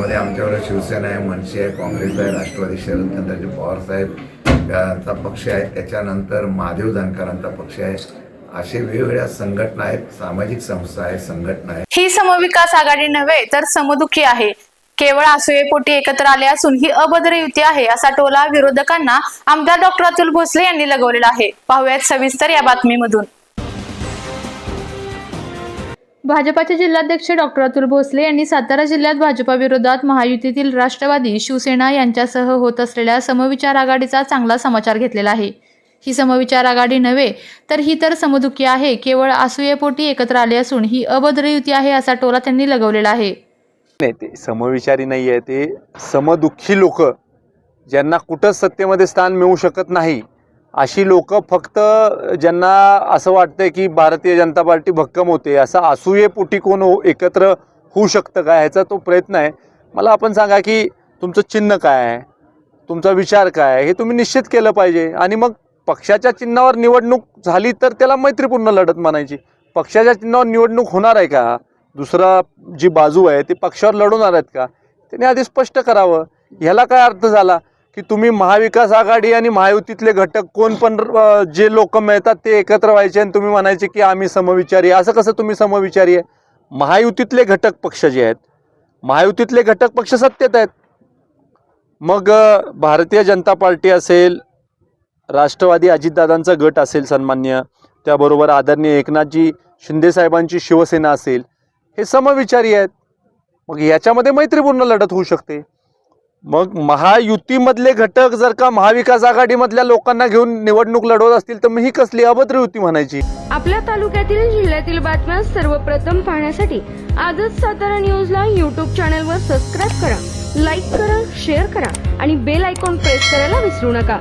त्यामध्ये आमच्यावर शिवसेना आहे मनसे आहे काँग्रेस आहे राष्ट्रवादी शरदचंद्रजी पवार साहेब यांचा पक्ष आहे. त्याच्यानंतर महादेव जानकरांचा पक्ष आहे. असे वेगवेगळ्या संघटना आहेत सामाजिक संस्था आहेत संघटना आहेत. ही समविकास आघाडी नव्हे तर समदुखी आहे. केवळ असूयेपोटी एकत्र आले असून ही अभद्र युती आहे असा टोला विरोधकांना आमदार डॉक्टर अतुल भोसले यांनी लगवलेला आहे. पाहुयात सविस्तर या बातमीमधून. भाजपाचे जिल्हाध्यक्ष डॉक्टर अतुल भोसले यांनी सातारा जिल्ह्यात भाजपाविरोधात महायुतीतील राष्ट्रवादी शिवसेना यांच्यासह होत असलेल्या समविचार आघाडीचा चांगला समाचार घेतलेला आहे. ही समविचार आघाडी नव्हे तर ही तर समदुखी आहे. केवळ असूयेपोटी एकत्र आले असून ही अभद्र युती आहे असा टोला त्यांनी लगवलेला आहे. नाही ते समविचारी नाही आहे ते समदुःखी लोक ज्यांना कुठंच सत्तेमध्ये स्थान मिळू शकत नाही अशी लोक फक्त ज्यांना असं वाटतंय की भारतीय जनता पार्टी भक्कम होते असं असूयेपोटी कोण हो एकत्र होऊ शकतं का ह्याचा तो प्रयत्न आहे. मला आपण सांगा की तुमचं चिन्ह काय आहे? तुमचा विचार काय आहे? हे तुम्ही निश्चित केलं पाहिजे. आणि मग पक्षाच्या चिन्हावर निवडणूक झाली तर त्याला मैत्रीपूर्ण लढत म्हणायची. पक्षाच्या चिन्हावर निवडणूक होणार आहे का? दुसरा जी बाजू आहे ती पक्षावर लढवणार आहेत का? त्याने आधी स्पष्ट करावं. ह्याला काय अर्थ झाला? की तुम्ही महाविकास आघाडी आणि महायुतीतले घटक कोण पण जे लोक मिळतात ते एकत्र व्हायचे आणि तुम्ही म्हणायचे की आम्ही समविचारी असं कसं तुम्ही समविचारी आहे? महायुतीतले घटक पक्ष जे आहेत महायुतीतले घटक पक्ष सत्तेत आहेत. मग भारतीय जनता पार्टी असेल राष्ट्रवादी अजितदादांचा गट असेल सन्मान्य त्याबरोबर आदरणीय एकनाथजी शिंदेसाहेबांची शिवसेना असेल हे समविचारी आहेत. मग याच्यामध्ये मैत्रीपूर्ण लढत होऊ शकते. मग महायुतीमधले घटक जर का महाविकास आघाडीमधल्या लोकांना घेऊन निवडणूक लढवत असतील तर मग ही कसली अभद्र युती म्हणायची? आपल्या तालुक्यातील जिल्ह्यातील बातम्या सर्वप्रथम पाहण्यासाठी आजच सातारा न्यूजला यूट्यूब चॅनलवर सबस्क्राईब करा लाईक करा शेअर करा आणि बेल आयकॉन प्रेस करायला विसरू नका.